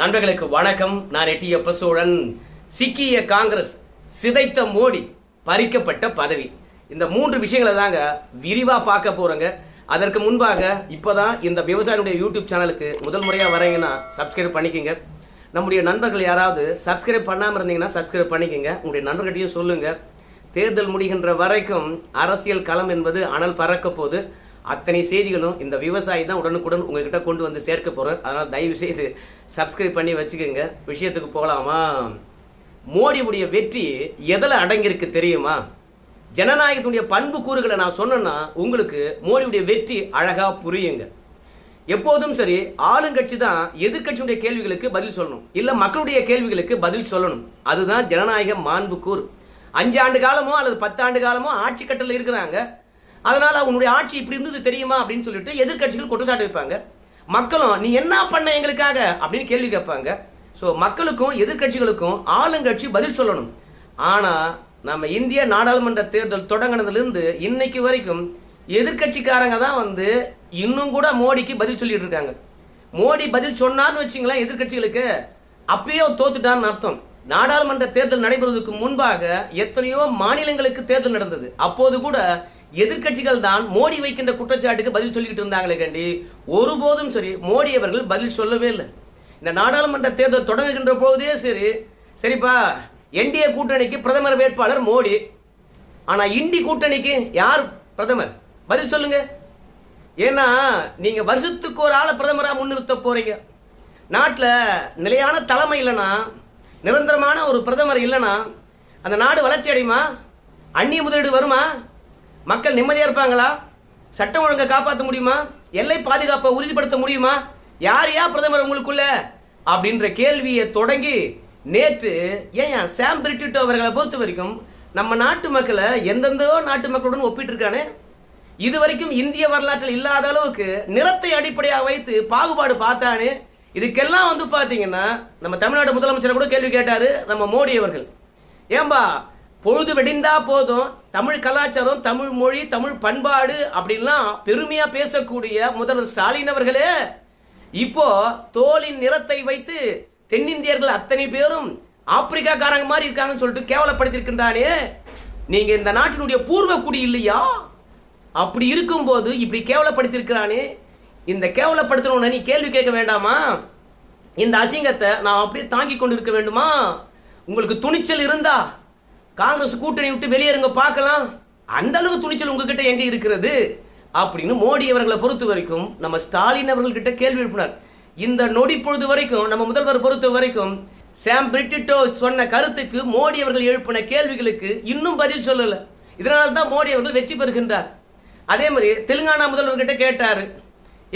நண்பர்களுக்கு வணக்கம். நான் எட்டியப்ப சோழன் சிக்கிய காங்கிரஸ் சிதைத்த மோடி பறிக்கப்பட்ட பதவி. இந்த மூன்று விஷயங்களை தாங்க விரிவா பார்க்க போகிறோங்க அதற்கு முன்பாக இப்போதான் இந்த விவசாயினுடைய யூடியூப் சேனலுக்கு முதல் முறையாக வரீங்கன்னா சப்ஸ்கிரைப் பண்ணிக்கங்க. நம்முடைய நண்பர்கள் யாராவது சப்ஸ்கிரைப் பண்ணாமல் இருந்தீங்கன்னா சப்ஸ்கிரைப் பண்ணிக்கங்க. உங்களுடைய நண்பர்கிட்டையும் சொல்லுங்க. தேர்தல் முடிகின்ற வரைக்கும் அரசியல் களம் என்பது அனல் பறக்க போது அத்தனை செய்திகளும் இந்த விவசாயி தான் உடனுக்குடன் உங்ககிட்ட கொண்டு வந்து சேர்க்க போறேன் அதனால தயவு செய்து சப்ஸ்கிரைப் பண்ணி வச்சுக்கோங்க. விஷயத்துக்கு போகலாமா? மோடியுடைய வெற்றி எதில் அடங்கியிருக்கு தெரியுமா? ஜனநாயகத்துடைய பண்பு கூறுகளை நான் சொன்னேன்னா உங்களுக்கு மோடியுடைய வெற்றி அழகா புரியுங்க. எப்போதும் சரி ஆளுங்கட்சி தான் எதிர்கட்சியுடைய கேள்விகளுக்கு பதில் சொல்லணும். இல்ல மக்களுடைய கேள்விகளுக்கு பதில் சொல்லணும். அதுதான் ஜனநாயக மாண்பு கூறு அஞ்சு ஆண்டு காலமோ அல்லது பத்தாண்டு காலமோ ஆட்சி கட்டத்தில் இருக்கிறாங்க. அதனால உன்னுடைய ஆட்சி இப்படி இருந்தது தெரியுமா அப்படின்னு சொல்லிட்டு எதிர்கட்சிகள் குற்றச்சாட்டு வைப்பாங்க. மக்களும் நீ என்ன பண்ண எங்களுக்காக? அப்படின்னு கேள்வி கேட்பாங்க. ஸோ மக்களுக்கும் எதிர்கட்சிகளுக்கும் ஆளுங்கட்சி பதில் சொல்லணும். ஆனா நம்ம இந்திய நாடாளுமன்ற தேர்தல் தொடங்கினதுலேருந்து இன்னைக்கு வரைக்கும் எதிர்கட்சிக்காரங்க தான் வந்து இன்னும் கூட மோடிக்கு பதில் சொல்லிட்டு இருக்காங்க. மோடி பதில் சொன்னார்னு வச்சுங்களேன் எதிர்கட்சிகளுக்கு அப்பயே தோத்துட்டான்னு அர்த்தம். நாடாளுமன்ற தேர்தல் நடைபெறுவதற்கு முன்பாக எத்தனையோ மாநிலங்களுக்கு தேர்தல் நடந்தது. அப்போது கூட எதிர்கட்சிகள் தான் மோடி வைக்கின்ற குற்றச்சாட்டுக்கு பதில் சொல்லிக்கிட்டு இருந்தாங்களே கண்டி. ஒருபோதும் சரி மோடி அவர்கள் பதில் சொல்லவே இல்லை. இந்த நாடாளுமன்ற தேர்தல் தொடங்குகின்ற போதே சரி சரிப்பா என்டிஏ கூட்டணிக்கு பிரதமர் வேட்பாளர் மோடி. ஆனா இண்டி கூட்டணிக்கு யார் பிரதமர்? பதில் சொல்லுங்க. ஏன்னா நீங்க வருஷத்துக்கு ஒரு ஆளை பிரதமராக முன்னிறுத்த போறீங்க. நாட்டில் நிலையான தலைமை இல்லைன்னா நிரந்தரமான ஒரு பிரதமர் இல்லைன்னா அந்த நாடு வளர்ச்சி அடையுமா? அந்நிய முதலீடு வருமா? மக்கள் நிம்மதியா இருப்பாங்களா? சட்டம் ஒழுங்கை காப்பாற்ற முடியுமா? எல்லை பாதுகாப்பை உறுதிப்படுத்த முடியுமா? யார் யா பிரதமர் உங்களுக்குள்ள? அப்படின்ற கேள்வியை தொடங்கி நேற்று ஏன் சாம் பிரிட்டிட்டோ அவர்களை பொறுத்த வரைக்கும் நம்ம நாட்டு மக்களை எந்தெந்தோ நாட்டு மக்களுடன் ஒப்பிட்டு இருக்கானே இது வரைக்கும் இந்திய வரலாற்றில் இல்லாத அளவுக்கு நிறத்தை அடிப்படையாக வைத்து பாகுபாடு பார்த்தானே? இதுக்கெல்லாம் வந்து பார்த்தீங்கன்னா நம்ம தமிழ்நாடு முதலமைச்சர் கூட கேள்வி கேட்டாரு நம்ம மோடி அவர்கள். ஏம்பா பொழுது வெடிந்தா போதும் தமிழ் கலாச்சாரம் தமிழ் மொழி தமிழ் பண்பாடு அப்படின்லாம் பெருமையா பேசக்கூடிய முதல்வர் ஸ்டாலின் அவர்களே இப்போ தோலின் நிறத்தை வைத்து தென்னிந்தியர்கள் அத்தனை பேரும் ஆப்பிரிக்காக்காரங்க மாதிரி இருக்காங்கன்னு சொல்லிட்டு கேவலப்படுத்திருக்கின்றானே நீங்க இந்த நாட்டினுடைய பூர்வ குடி இல்லையா? அப்படி இருக்கும்போது இப்படி கேவலப்படுத்திருக்கிறானே இந்த கேவலப்படுத்தணும்னு நீ கேள்வி கேட்க வேண்டாமா? இந்த அசிங்கத்தை நான் அப்படியே தாங்கி கொண்டு இருக்க வேண்டுமா? உங்களுக்கு துணிச்சல் இருந்தா காங்கிரஸ் கூட்டணி விட்டு வெளியேறுங்க பார்க்கலாம். அந்த அளவுக்கு துணிச்சல் உங்ககிட்ட எங்க இருக்கிறது? அப்படின்னு மோடி அவர்களை பொறுத்த வரைக்கும் நம்ம ஸ்டாலின் அவர்கள்கிட்ட கேள்வி எழுப்பினார். இந்த நொடி பொழுது வரைக்கும் நம்ம முதல்வர் பொறுத்த வரைக்கும் சாம் பிரிட்டிட்டோ சொன்ன கருத்துக்கு மோடி அவர்கள் எழுப்பின கேள்விகளுக்கு இன்னும் பதில் சொல்லல. இதனால தான் மோடி அவர்கள் வெற்றி பெறுகின்றார். அதே மாதிரி தெலுங்கானா முதல்வர்கிட்ட கேட்டார்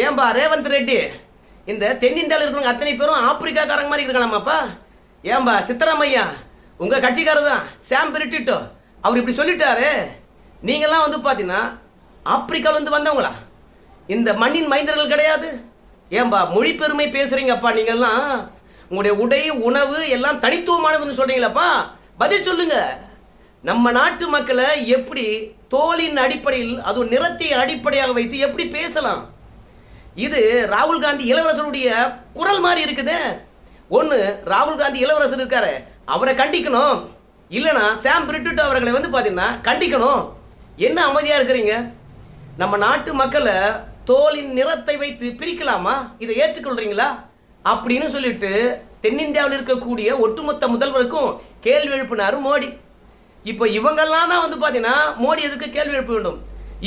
ஏன்பா ரேவந்த் ரெட்டி இந்த தென்னிந்தியாவில் இருக்கிறவங்க அத்தனை பேரும் ஆப்பிரிக்காக்காரங்க மாதிரி இருக்கலாமாப்பா ஏன்பா சித்தராமையா உங்க கட்சிக்காரர் தான் சாம் பிரிட்டிட்டோ அவர் இப்படி சொல்லிட்டாரு. நீங்கெல்லாம் வந்து பார்த்தீங்கன்னா ஆப்பிரிக்காவிலேருந்து வந்தவங்களா? இந்த மண்ணின் மைந்தர்கள் கிடையாது. ஏன்பா மொழி பெருமை பேசுறீங்கப்பா நீங்கெல்லாம் உங்களுடைய உடை உணவு எல்லாம் தனித்துவமானதுன்னு சொல்றீங்களப்பா? பதில் சொல்லுங்க. நம்ம நாட்டு மக்களை எப்படி தோலின் அடிப்படையில் அதுவும் நிறத்தை அடிப்படையாக வைத்து எப்படி பேசலாம்? இது ராகுல் காந்தி இளவரசருடைய குரல் மாதிரி இருக்குது. ஒன்று ராகுல் காந்தி இளவரசர் இருக்காரு. அவரை கண்டிக்கணும். இல்லைனா சாம் பிரிட்டுட்டோ அவர்களை வந்து பார்த்தீங்கன்னா கண்டிக்கணும். என்ன அமைதியாக இருக்கிறீங்க? நம்ம நாட்டு மக்களை தோலின் நிறத்தை வைத்து பிரிக்கலாமா? இதை ஏற்றுக்கொள்றீங்களா? அப்படின்னு சொல்லிட்டு தென்னிந்தியாவில் இருக்கக்கூடிய ஒட்டுமொத்த முதல்வருக்கும் கேள்வி எழுப்பினாரு மோடி. இப்போ இவங்கெல்லாம் தான் வந்து பார்த்தீங்கன்னா மோடி எதுக்கு கேள்வி எழுப்ப வேண்டும்?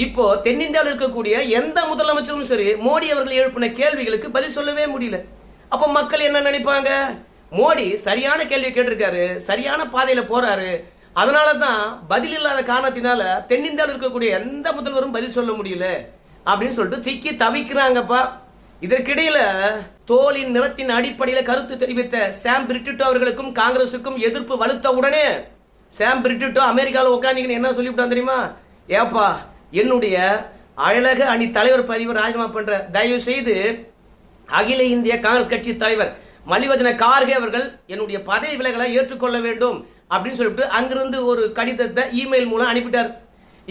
இப்போ தென்னிந்தியாவில் இருக்கக்கூடிய எந்த முதலமைச்சரும் சரி மோடி அவர்கள் எழுப்பின கேள்விகளுக்கு பதில் சொல்லவே முடியல. அப்போ மக்கள் என்ன நினைப்பாங்க? மோடி சரியான கேள்வி கேட்டிருக்காரு சரியான பாதையில போறாரு. அதனால தான் பதில் இல்லாத காரணத்தினால தென்னிந்தியாவில் இருக்கக்கூடிய எந்த முதல்வரும் பதில் சொல்ல முடியல அப்படின்னு சொல்லிட்டு திக்கி தவிக்கிறாங்கப்பா. இதற்கிடையில தோலின் நிறத்தின் அடிப்படையில் கருத்து தெரிவித்த சாம் பிரிட்டிட்டோ அவர்களுக்கும் காங்கிரசுக்கும் எதிர்ப்பு வலுத்த உடனே சாம் பிரிட்டிட்டோ அமெரிக்காவில் உட்காந்துக்கின்னு என்ன சொல்லிவிட்டான் தெரியுமா? ஏப்பா என்னுடைய அழக அணி தலைவர் பதிவு ராஜினாமா பண்ற. தயவு செய்து அகில இந்திய காங்கிரஸ் கட்சி தலைவர் மல்லிவர்தன கார்கே அவர்கள் என்னுடைய பதவி விலகலை ஏற்றுக்கொள்ள வேண்டும் அப்படின்னு சொல்லிட்டு அங்கிருந்து ஒரு கடிதத்தை இமெயில் மூலம் அனுப்பிட்டார்.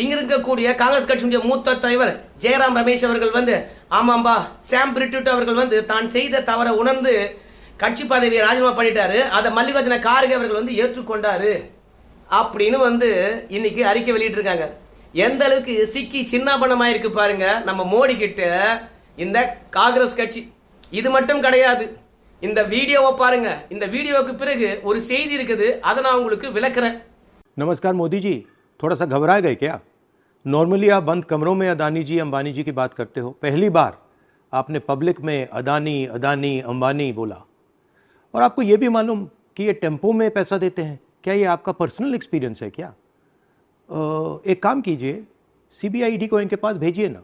இங்க இருக்கக்கூடிய காங்கிரஸ் கட்சியுடைய மூத்த தலைவர் ஜெயராம் ரமேஷ் அவர்கள் வந்து ஆமாம்பா சாம் பிரிட்டு அவர்கள் வந்து தான் செய்த தவறை உணர்ந்து கட்சி பதவியை ராஜினாமா பண்ணிட்டாரு. அதை மல்லிகார்ஜுன கார்கே அவர்கள் வந்து ஏற்றுக்கொண்டாரு அப்படின்னு வந்து இன்னைக்கு அறிக்கை வெளியிட்டிருக்காங்க. எந்த அளவுக்கு சிக்கி சின்னாபணமாயிருக்கு இருக்கு பாருங்க நம்ம மோடி கிட்ட இந்த காங்கிரஸ் கட்சி. இது மட்டும் கிடையாது. இந்த வீடியோவை பாருங்க இந்த வீடியோவுக்கு பிறகு ஒரு செய்தி இருக்குது அதை நான் உங்களுக்கு விளக்குறேன் नमस्कार मोदी जी थोड़ा सा घबरा गए क्या नॉर्मली आप बंद कमरों में अदानी जी अंबानी जी की बात करते हो पहली बार आपने पब्लिक में अदानी अदानी अंबानी बोला और आपको ये भी मालूम कि ये टेम्पो में पैसा देते हैं क्या ये आपका पर्सनल एक्सपीरियंस है क्या अ, एक काम कीजिए सीबीआईडी को इनके पास भेजिए ना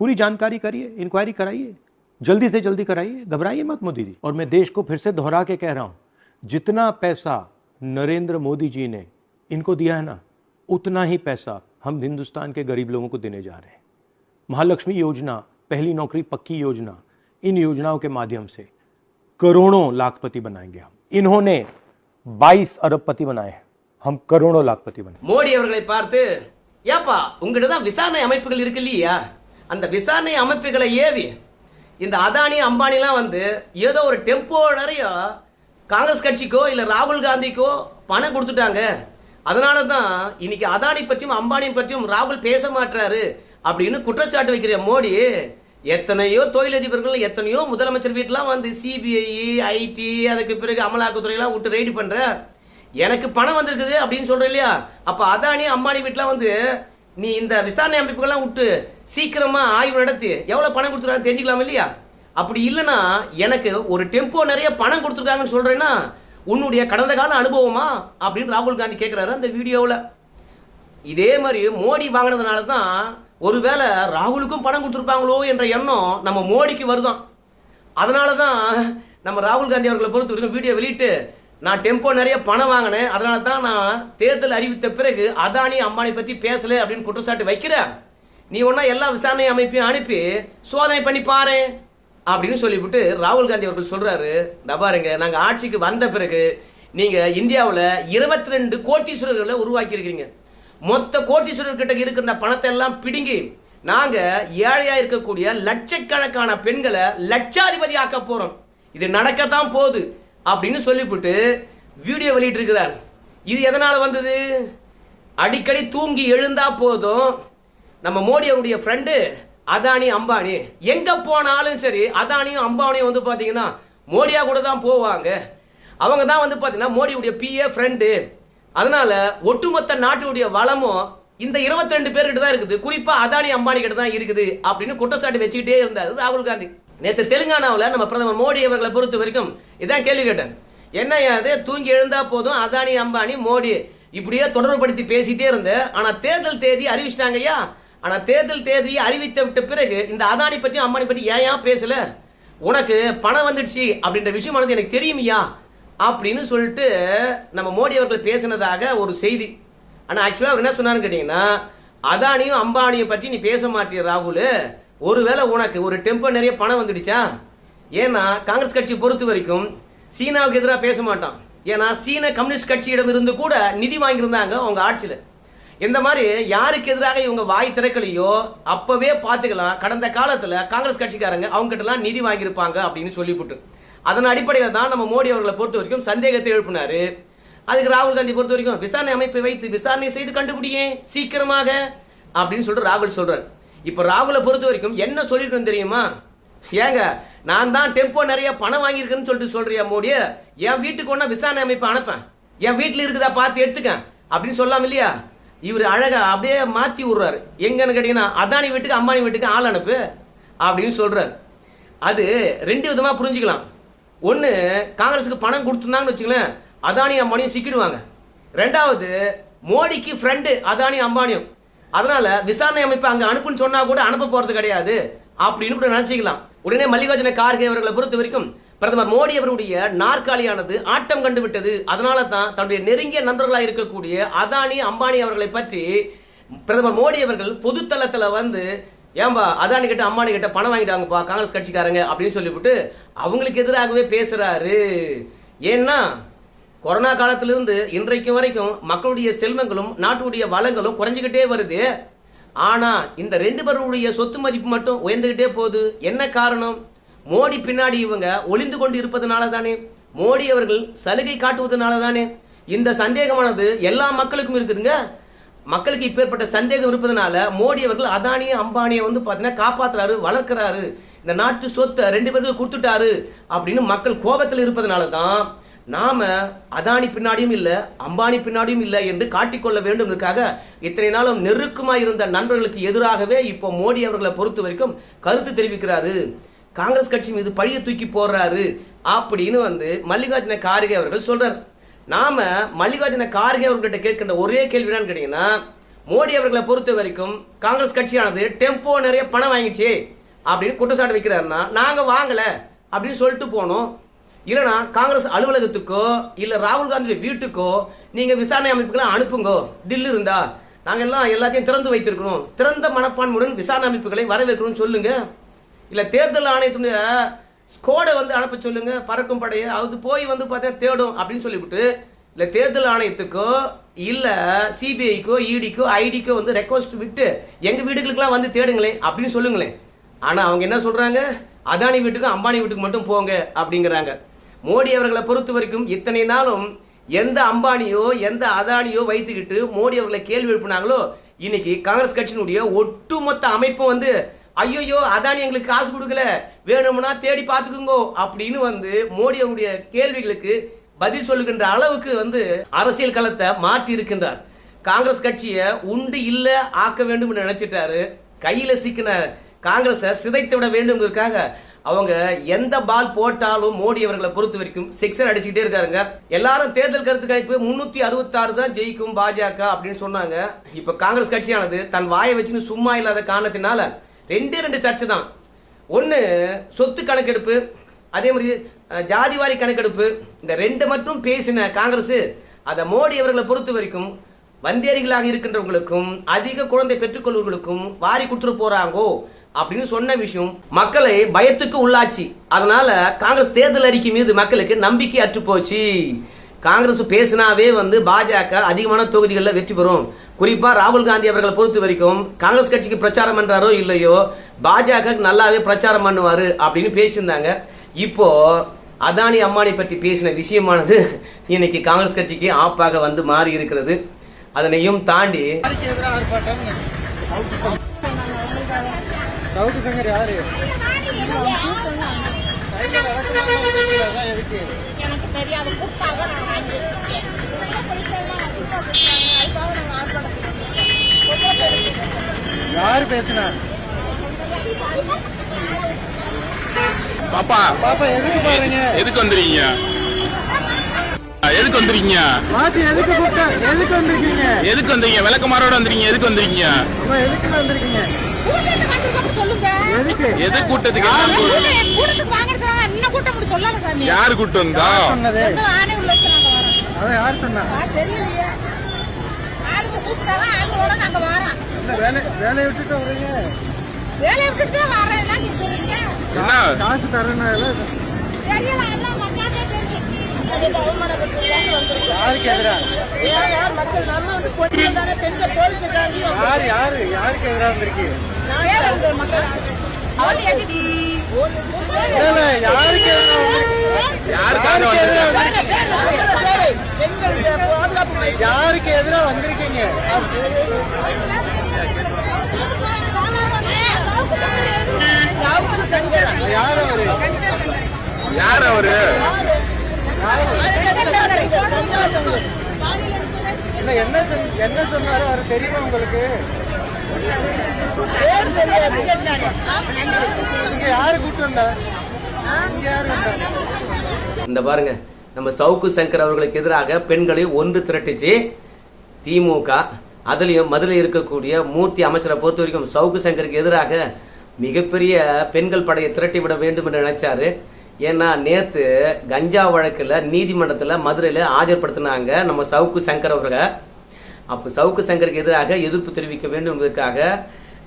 पूरी जानकारी करिए इंक्वायरी कराइए जल्दी से जल्दी कराइए घबराइए मत मोदी जी और मैं देश को फिर से दोहरा के कह रहा हूँ जितना पैसा नरेंद्र मोदी जी ने इनको दिया है ना उतना ही पैसा हम हिंदुस्तान के गरीब लोगों को देने जा रहे हैं महालक्ष्मी योजना पहली नौकरी पक्की योजना इन योजनाओं के माध्यम से करोड़ों लाखपति बनाएंगे हम इन्होंने 22 अरबपति बनाए हैं हम करोड़ों लाखपति बने மோடி அவர்களை பார்த்து ஏப்பா உங்ககிட்ட தான் விசாரணை அமைப்புகள் இருக்கு இல்லையா அந்த விசாரணை அமைப்புகளை ஏவி இந்த அதானி அம்பானிலாம் வந்து ஏதோ ஒரு டெம்போ நிறைய காங்கிரஸ் கட்சிக்கோ இல்லை ராகுல் காந்திக்கோ பணம் கொடுத்துட்டாங்க. அதனால தான் இன்னைக்கு அதானி பற்றியும் அம்பானி பற்றியும் ராகுல் பேச மாட்டாரு அப்படின்னு குற்றச்சாட்டு வைக்கிற மோடி எத்தனையோ தொழிலதிபர்கள் எத்தனையோ முதலமைச்சர் வீட்டெலாம் வந்து சிபிஐ ஐடி அதுக்கு பிறகு அமலாக்கத்துறையெல்லாம் விட்டு ரெய்டு பண்ணுற எனக்கு பணம் வந்திருக்குது அப்படின்னு சொல்கிறேன் இல்லையா? அப்போ அதானி அம்பானி வீட்டெலாம் வந்து நீ இந்த விசாரணை அமைப்புகள்லாம் விட்டு சீக்கிரமா ஆய்வு நடத்தி எவ்வளவு பணம் கொடுத்துருக்காங்க தெரிஞ்சுக்கலாம் இல்லையா? அப்படி இல்லைன்னா எனக்கு ஒரு டெம்போ நிறைய பணம் கொடுத்துருக்காங்கன்னு சொல்றேன்னா உன்னுடைய கடந்த கால அனுபவமா? அப்படின்னு ராகுல் காந்தி கேட்கிறாரு அந்த வீடியோவில். இதே மாதிரி மோடி வாங்கினதுனால தான் ஒருவேளை ராகுலுக்கும் பணம் கொடுத்துருப்பாங்களோ என்ற எண்ணம் நம்ம மோடிக்கு வருதான். அதனால தான் நம்ம ராகுல் காந்தி அவர்களை பொறுத்த வரைக்கும் வீடியோ வெளியிட்டு நான் டெம்போ நிறைய பணம் வாங்கினேன் அதனால தான் நான் தேர்தல் அறிவித்த பிறகு அதானி அம்பானி பற்றி பேசலை அப்படின்னு குற்றச்சாட்டு வைக்கிறேன். நீ ஒன்றா எல்லா விசாரணை அமைப்பையும் அனுப்பி சோதனை பண்ணி பாரு. அப்படின்னு சொல்லிவிட்டு ராகுல் காந்தி அவர்கள் சொல்கிறாரு "இதோ பாருங்க நாங்கள் ஆட்சிக்கு வந்த பிறகு நீங்கள் இந்தியாவில் இருபத்தி ரெண்டு கோட்டீஸ்வரர்களை உருவாக்கியிருக்கிறீங்க. மொத்த கோட்டீஸ்வரர் கிட்ட இருக்கிற பணத்தை எல்லாம் பிடுங்கி நாங்கள் ஏழையாக இருக்கக்கூடிய லட்சக்கணக்கான பெண்களை லட்சாதிபதி ஆக்க போகிறோம் இது நடக்கத்தான் போகுது. அப்படின்னு சொல்லிவிட்டு வீடியோ வெளியிட்டிருக்கிறார். இது எதனால் வந்தது? அடிக்கடி தூங்கி எழுந்தா போதும். நம்ம மோடி அவருடைய ஃப்ரெண்டு அதானி அம்பானி. எங்க போனாலும் சரி அதானியும் அம்பானியும் வந்து பார்த்தீங்கன்னா மோடியா கூட தான் போவாங்க. அவங்க தான் வந்து பார்த்தீங்கன்னா மோடியுடைய பிஏ ஃப்ரெண்டு அதனால ஒட்டுமொத்த நாட்டுடைய வளமும் இந்த 22 ரெண்டு பேர்கிட்ட தான் இருக்குது. குறிப்பா அதானி அம்பானி கிட்ட தான் இருக்குது அப்படின்னு குற்றச்சாட்டு வச்சுக்கிட்டே இருந்தார் ராகுல் காந்தி. நேற்று தெலுங்கானாவில் நம்ம பிரதமர் மோடி அவர்களை பொறுத்த வரைக்கும் இதான் கேள்வி கேட்டேன். என்ன அது? தூங்கி எழுந்தா போதும் அதானி அம்பானி மோடி. இப்படியே தொடர்புபடுத்தி பேசிட்டே இருந்தேன். ஆனால் தேர்தல் தேதி அறிவிச்சிட்டாங்க ஐயா. ஆனா தேர்தல் தேதி அறிவித்த விட்ட பிறகு இந்த அதானி பற்றியும் அம்பானி பற்றி ஏன் ஏன் பேசல? உனக்கு பணம் வந்துடுச்சு அப்படின்ற விஷயம் வந்து எனக்கு தெரியுமையா? அப்படின்னு சொல்லிட்டு நம்ம மோடி அவர்கள் பேசினதாக ஒரு செய்தி. ஆனா ஆக்சுவலா அவர் என்ன சொன்னாருன்னு கேட்டீங்கன்னா அதானியும் அம்பானியும் பற்றி நீ பேச மாட்டிய ராகுல். ஒருவேளை உனக்கு ஒரு டெம்போ நிறைய பணம் வந்துடுச்சா? ஏன்னா காங்கிரஸ் கட்சி பொறுத்த வரைக்கும் சீனாவுக்கு எதிராக பேச மாட்டான். ஏன்னா சீன கம்யூனிஸ்ட் கட்சியிடம் இருந்து கூட நிதி வாங்கியிருந்தாங்க அவங்க ஆட்சியில். இந்த மாதிரி யாருக்கு எதிராக இவங்க வாய் திறக்கலையோ அப்பவே பார்த்துக்கலாம். கடந்த காலத்துல காங்கிரஸ் கட்சிக்காரங்க அவங்க நிதி வாங்கியிருப்பாங்க அப்படின்னு சொல்லிவிட்டு அதன் அடிப்படையில் தான் நம்ம மோடி அவர்களை பொறுத்த வரைக்கும் சந்தேகத்தை எழுப்பினாரு. அதுக்கு ராகுல் காந்தி பொறுத்த வரைக்கும் விசாரணை அமைப்பை வைத்து விசாரணை செய்து கண்டுபிடியே சீக்கிரமாக அப்படின்னு சொல்லிட்டு ராகுல் சொல்றாரு. இப்ப ராகுலை பொறுத்த வரைக்கும் என்ன சொல்லிருக்கணும் தெரியுமா? ஏங்க நான் தான் டெம்போ நிறைய பணம் வாங்கியிருக்கேன்னு சொல்லிட்டு சொல்றியா மோடிய? என் வீட்டுக்கு ஒன்னா விசாரணை அமைப்பை அனுப்பேன் என் வீட்டுல இருக்குதா பார்த்து எடுத்துக்க. அப்படின்னு சொல்லாம இல்லையா? இவர் அழகா அப்படியே மாத்தி விடுறாரு. எங்கன்னு கேட்டீங்கன்னா அதானி வீட்டுக்கு அம்பானி வீட்டுக்கு ஆள் அனுப்பு அப்படின்னு சொல்றாரு. அது ரெண்டு விதமா புரிஞ்சுக்கலாம். ஒன்று காங்கிரஸுக்கு பணம் கொடுத்துருந்தாங்கன்னு வச்சுங்களேன் அதானி அம்பானியும் சிக்கிடுவாங்க. ரெண்டாவது மோடிக்கு ஃப்ரெண்டு அதானி அம்பானியும். அதனால விசாரணை அமைப்பு அங்க அனுப்புன்னு சொன்னா கூட அனுப்ப போறது கிடையாது. அப்படின்னு கூட நினைச்சிக்கலாம். உடனே மல்லிகார்ஜுன கார்கே அவர்களை பொறுத்த வரைக்கும் பிரதமர் மோடி அவருடைய நாற்காலியானது ஆட்டம் கண்டு விட்டது அதனால தான் தன்னுடைய நெருங்கிய நண்பர்களாக இருக்கக்கூடிய அதானி அம்பானி அவர்களை பற்றி பிரதமர் மோடி அவர்கள் பொதுத்தளத்தில் வந்து ஏன்பா அதானி கிட்ட அம்பானி கிட்ட பணம் வாங்கிட்டாங்கப்பா காங்கிரஸ் கட்சிக்காரங்க அப்படின்னு சொல்லிவிட்டு அவங்களுக்கு எதிராகவே பேசுறாரு. ஏன்னா கொரோனா காலத்திலிருந்து இன்றைக்கு வரைக்கும் மக்களுடைய செல்வங்களும் நாட்டுடைய வளங்களும் குறைஞ்சுக்கிட்டே வருது. ஆனா இந்த ரெண்டு பேருடைய சொத்து மதிப்பு மட்டும் உயர்ந்துகிட்டே போகுது. என்ன காரணம்? மோடி பின்னாடி இவங்க ஒளிந்து கொண்டு இருப்பதனால தானே மோடி அவர்கள் சலுகை காட்டுவதனால தானே இந்த சந்தேகமானது எல்லா மக்களுக்கும் இருக்குதுங்க. மக்களுக்கு இப்பேற்பட்ட சந்தேகம் இருப்பதனால மோடி அவர்கள் அதானிய அம்பானியை வந்து பார்த்தீங்கன்னா காப்பாத்துறாரு வளர்க்கிறாரு. இந்த நாட்டு சொத்தை ரெண்டு பேருக்கு கொடுத்துட்டாரு அப்படின்னு மக்கள் கோபத்தில் இருப்பதனால தான் நாம அதானி பின்னாடியும் இல்லை அம்பானி பின்னாடியும் இல்லை என்று காட்டிக்கொள்ள வேண்டும்ன்றதுக்காக இத்தனை நாளும் நெருக்கமாக இருந்த நண்பர்களுக்கு எதிராகவே இப்போ மோடி அவர்களை பொறுத்த வரைக்கும் கருத்து தெரிவிக்கிறாரு. காங்கிரஸ் கட்சி மீது பழிய தூக்கி போடுறாரு அப்படின்னு வந்து மல்லிகார்ஜுன கார்கே அவர்கள் சொல்றார். நாம மல்லிகார்ஜுன கார்கே அவர்கிட்ட கேட்கின்ற ஒரே கேள்வி என்னன்னு கேட்டீங்கன்னா மோடி அவர்களை பொறுத்த வரைக்கும் காங்கிரஸ் கட்சியானது டெம்போ நிறைய பணம் வாங்கிச்சு அப்படின்னு குற்றச்சாட்டு வைக்கிறாருன்னா நாங்க வாங்கல அப்படின்னு சொல்லிட்டு போனோம் இல்லைனா காங்கிரஸ் அலுவலகத்துக்கோ இல்ல ராகுல் காந்தியுடைய வீட்டுக்கோ நீங்க விசாரணை அமைப்புகளை அனுப்புங்கோ. தில்லு இருந்தா நாங்க எல்லாம் எல்லாத்தையும் திறந்து வைத்திருக்கிறோம் திறந்த மனப்பான்மையுடன் விசாரணை அமைப்புகளை வரவேற்கணும்னு சொல்லுங்க. இல்லை தேர்தல் ஆணையத்துடைய ஸ்கோடை வந்து அனுப்ப சொல்லுங்க பறக்கும் படையை. அது போய் வந்து பார்த்தா தேடும் அப்படின்னு சொல்லிவிட்டு இல்லை தேர்தல் ஆணையத்துக்கோ இல்லை சிபிஐக்கோ இடிக்கோ ஐடிக்கோ வந்து ரெக்வஸ்ட் விட்டு எங்கள் வீடுகளுக்கெல்லாம் வந்து தேடுங்களேன் அப்படின்னு சொல்லுங்களேன். ஆனால் அவங்க என்ன சொல்கிறாங்க அதானி வீட்டுக்கும் அம்பானி வீட்டுக்கு மட்டும் போங்க அப்படிங்கிறாங்க. மோடி அவர்களை பொறுத்த வரைக்கும் இத்தனை நாளும் எந்த அம்பானியோ எந்த அதானியோ வைத்துக்கிட்டு மோடி அவர்களை கேள்வி எழுப்பினாங்களோ இன்னைக்கு காங்கிரஸ் கட்சியினுடைய ஒட்டுமொத்த அமைப்பும் வந்து ஐயோ அதானி எங்களுக்கு காசு கொடுக்கல. வேணும்னா தேடி பார்த்துக்குங்கோ. அப்படின்னு வந்து மோடி அவருடைய கேள்விகளுக்கு பதில் சொல்லுகின்ற அளவுக்கு வந்து அரசியல் களத்தை மாற்றி இருக்கின்றார். காங்கிரஸ் கட்சியை உண்டு இல்ல ஆக்க வேண்டும் என்று நினைச்சிட்டாரு. கையில சிக்கின காங்கிரஸை சிதைத்து விட வேண்டும்ங்கிறதுக்காக அவங்க எந்த பால் போட்டாலும் மோடி அவர்களை பொறுத்த வரைக்கும் சிக்ஸர் அடிச்சுக்கிட்டே இருக்காருங்க. எல்லாரும் தேர்தல் கருத்து கணிப்பு முன்னூத்தி அறுபத்தாறு தான் ஜெயிக்கும் பாஜக அப்படின்னு சொன்னாங்க. இப்ப காங்கிரஸ் கட்சியானது தன் வாயை வச்சுன்னு சும்மா இல்லாத காரணத்தினால ரெண்டே ரெண்டு சர்ச்சு தான். ஒன்று சொத்து கணக்கெடுப்பு அதே மாதிரி ஜாதிவாரி கணக்கெடுப்பு இந்த ரெண்டு மட்டும் பேசின காங்கிரஸ் அதை மோடி அவர்களை பொறுத்த வரைக்கும் வந்தேரிகளாக இருக்கின்றவங்களுக்கும் அதிக குழந்தை பெற்றுக்கொள்வர்களுக்கும் வாரி கொடுத்துட்டு போறாங்கோ அப்படின்னு சொன்ன விஷயம் மக்களை பயத்துக்கு உள்ளாச்சு. அதனால காங்கிரஸ் தேர்தல் அறிக்கை மீது மக்களுக்கு நம்பிக்கை அற்று போச்சு காங்கிரஸ் பேசினாவே வந்து பாஜக அதிகமான தொகுதிகளில் வெற்றி பெறும் குறிப்பாக ராகுல் காந்தி அவர்களை பொறுத்த வரைக்கும் காங்கிரஸ் கட்சிக்கு பிரச்சாரம் பண்றாரோ இல்லையோ பாஜக நல்லாவே பிரச்சாரம் பண்ணுவார் அப்படின்னு பேசியிருந்தாங்க இப்போ அதானி அம்மானி பற்றி பேசின விஷயமானது இன்னைக்கு காங்கிரஸ் கட்சிக்கு ஆப்பாக வந்து மாறி இருக்கிறது அதனையும் தாண்டி சவுக்கு சங்கர் யாரு கூப்பிட்டாங்க நான் உள்ள கொடுத்தாங்க அதுக்காக நாங்கள் ஆர்ப்பாட்டம் யாரு பேசுனா பாப்பா பாப்பா எதுக்கு பாருங்க? எதுக்கு வந்துருக்கீங்க? எதுக்கு வந்துருக்கீங்க? பாத்து எதுக்கு கூப்பிட்டா? எதுக்கு வந்திருக்கீங்க? எதுக்கு வந்தீங்க விளக்கமாரோட வந்துருக்கீங்க. எதுக்கு வந்திருக்கீங்க? எதுக்கு வந்திருக்கீங்க? எது கூட்டத்துக்கு கூட்டம்? கூட்டம் கூட்டம் யாரு கூட்டு வந்தா யார் சொன்னா? தெரியலையே. ஆளுங்க கூப்பிட்டாங்க ஆளுங்களோட நாங்க வரோம். இல்ல வேலை வேலையை விட்டுட்டு வர்றீங்க வேலையை விட்டுட்டு வரேன். என்ன நீ சொல்றீங்க? என்ன? காசு தரேன்னால தெரியல எல்லாம் யாருக்கு எதிரா? மக்கள்? நம்ம வந்து தானே பெண்கள் யார் யாரு? யாருக்கு எதிரா வந்திருக்கீங்க யாருக்கு எதிரா வந்திருக்கீங்க? யார் அவரு? யார் அவரு? இல்ல என்ன என்ன சொன்னாரு? அவர் தெரியுமா உங்களுக்கு? இந்த பாருங்க நம்ம சவுக்கு சங்கர் அவர்களுக்கு எதிராக பெண்களை ஒன்று திரட்டுச்சு. திமுக அதுலயும் மதுரை இருக்கக்கூடிய மூர்த்தி அமைச்சரை பொறுத்த வரைக்கும் சவுக்கு சங்கருக்கு எதிராக மிகப்பெரிய பெண்கள் படையை திரட்டி விட வேண்டும் என்று நினைச்சாரு. ஏன்னா நேத்து கஞ்சா வழக்குல நீதிமன்றத்துல மதுரையில ஆஜர்படுத்தினாங்க நம்ம சவுக்கு சங்கர் அவர்களை. அப்போ சவுக்கு சங்கருக்கு எதிராக எதிர்ப்பு தெரிவிக்க வேண்டும் என்பதற்காக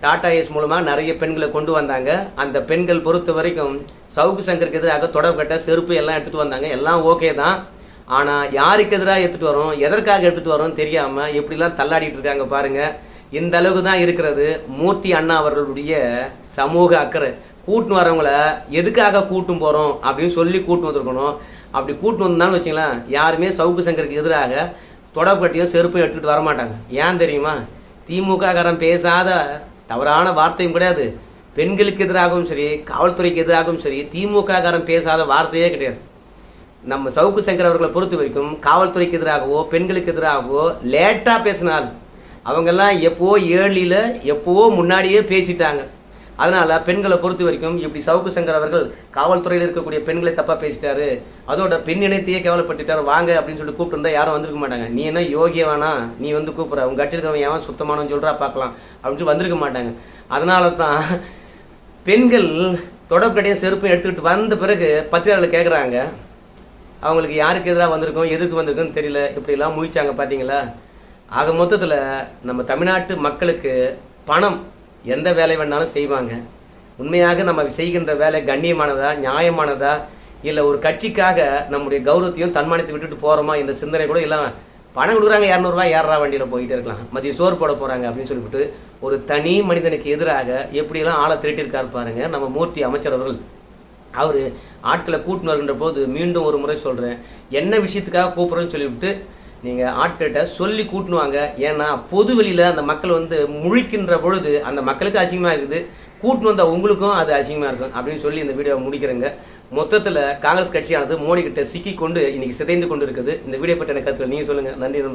டாடா ஏஸ் மூலமாக நிறைய பெண்களை கொண்டு வந்தாங்க. அந்த பெண்கள் பொறுத்த வரைக்கும் சவுக்கு சங்கருக்கு எதிராக தொடர் கட்ட செருப்பு எல்லாம் எடுத்துகிட்டு வந்தாங்க. எல்லாம் ஓகே தான். ஆனால் யாருக்கு எதிராக எடுத்துகிட்டு வரோம்? எதற்காக எடுத்துகிட்டு வரோம் தெரியாமல் எப்படிலாம் தள்ளாடிட்டு இருக்காங்க பாருங்கள் இந்த அளவுக்கு தான் இருக்கிறது மூர்த்தி அண்ணா அவர்களுடைய சமூக அக்கறை. கூட்டின்னு வரவங்கள எதுக்காக கூட்டும் போகிறோம் அப்படின்னு சொல்லி கூட்டு வந்திருக்கணும். அப்படி கூட்டு வந்தாலும் வச்சுங்களேன் யாருமே சவுக்கு சங்கருக்கு எதிராக தொடப்பட்டியோ செருப்பையும் எடுத்துக்கிட்டு வர மாட்டாங்க ஏன் தெரியுமா? திமுககாரன் பேசாத தவறான வார்த்தையும் கிடையாது. பெண்களுக்கு எதிராகவும் சரி காவல்துறைக்கு எதிராகவும் சரி திமுககாரன் பேசாத வார்த்தையே கிடையாது. நம்ம சவுக்கு சங்கர் அவர்களை பொறுத்த வரைக்கும் காவல்துறைக்கு எதிராகவோ பெண்களுக்கு எதிராகவோ லேட்டாக பேசினால் அவங்கெல்லாம் எப்போ ஏழில எப்போவோ முன்னாடியே பேசிட்டாங்க. அதனால் பெண்களை பொறுத்த வரைக்கும் இப்படி சவுக்கு சங்கர் அவர்கள் காவல்துறையில் இருக்கக்கூடிய பெண்களை தப்பாக பேசிட்டாரு. அதோட பெண் இணைத்தையே கேவலப்பட்டுட்டார் வாங்க அப்படின்னு சொல்லிட்டு கூப்பிட்டு யாரும் வந்திருக்க மாட்டாங்க. நீ என்ன யோகியவானா நீ வந்து கூப்பிடுற. உங்கள் கட்சியில் இருக்கிறவன் ஏன் சுத்தமானவன் சொல்கிறா பார்க்கலாம். அப்படின்னு சொல்லி வந்திருக்க மாட்டாங்க. அதனால தான் பெண்கள் தொடர்புடைய செருப்பையும் எடுத்துக்கிட்டு வந்த பிறகு பத்திரிகையாளர் கேட்குறாங்க அவங்களுக்கு யாருக்கு எதிராக வந்திருக்கோம் எதுக்கு வந்திருக்கும் தெரியல. இப்படிலாம் முழிச்சாங்க பார்த்தீங்களா ஆக மொத்தத்தில் நம்ம தமிழ்நாட்டு மக்களுக்கு பணம் எந்த வேலை வேணாலும் செய்வாங்க. உண்மையாக நம்ம செய்கின்ற வேலை கண்ணியமானதா நியாயமானதா? இல்லை ஒரு கட்சிக்காக நம்முடைய கௌரவத்தையும் தன்மானத்தை விட்டுட்டு போகிறோமா இந்த சிந்தனை கூட இல்லாம பணம் கொடுக்குறாங்க இரநூறுவா ஏறா வண்டியில் போயிட்டு இருக்கலாம். மதியம் சோறு போட போகிறாங்க அப்படின்னு சொல்லிவிட்டு ஒரு தனி மனிதனுக்கு எதிராக எப்படியெல்லாம் ஆளை திருட்டியிருக்காரு பாருங்க நம்ம மூர்த்தி அமைச்சர் அவர்கள். அவர் ஆட்களை கூட்டின்னு வருகின்ற போது மீண்டும் ஒரு முறை சொல்கிறேன் என்ன விஷயத்துக்காக கூப்பிட்றேன்னு சொல்லிவிட்டு நீங்கள் ஆட்கள்கிட்ட சொல்லி கூட்டினுவாங்க. ஏன்னா பொது வெளியில் அந்த மக்கள் வந்து முழிக்கின்ற பொழுது அந்த மக்களுக்கு அசிங்கமாக இருக்குது. கூட்டின்னு வந்தால் உங்களுக்கும் அது அசிங்கமாக இருக்கும் அப்படின்னு சொல்லி இந்த வீடியோவை முடிக்கிறேங்க. மொத்தத்தில் காங்கிரஸ் கட்சியானது மோடி கிட்ட சிக்கி கொண்டு இன்னைக்கு சிதைந்து கொண்டு இருக்குது இந்த வீடியோ பற்றின கருத்துக்கள் நீங்கள் சொல்லுங்கள் நன்றி நண்பர்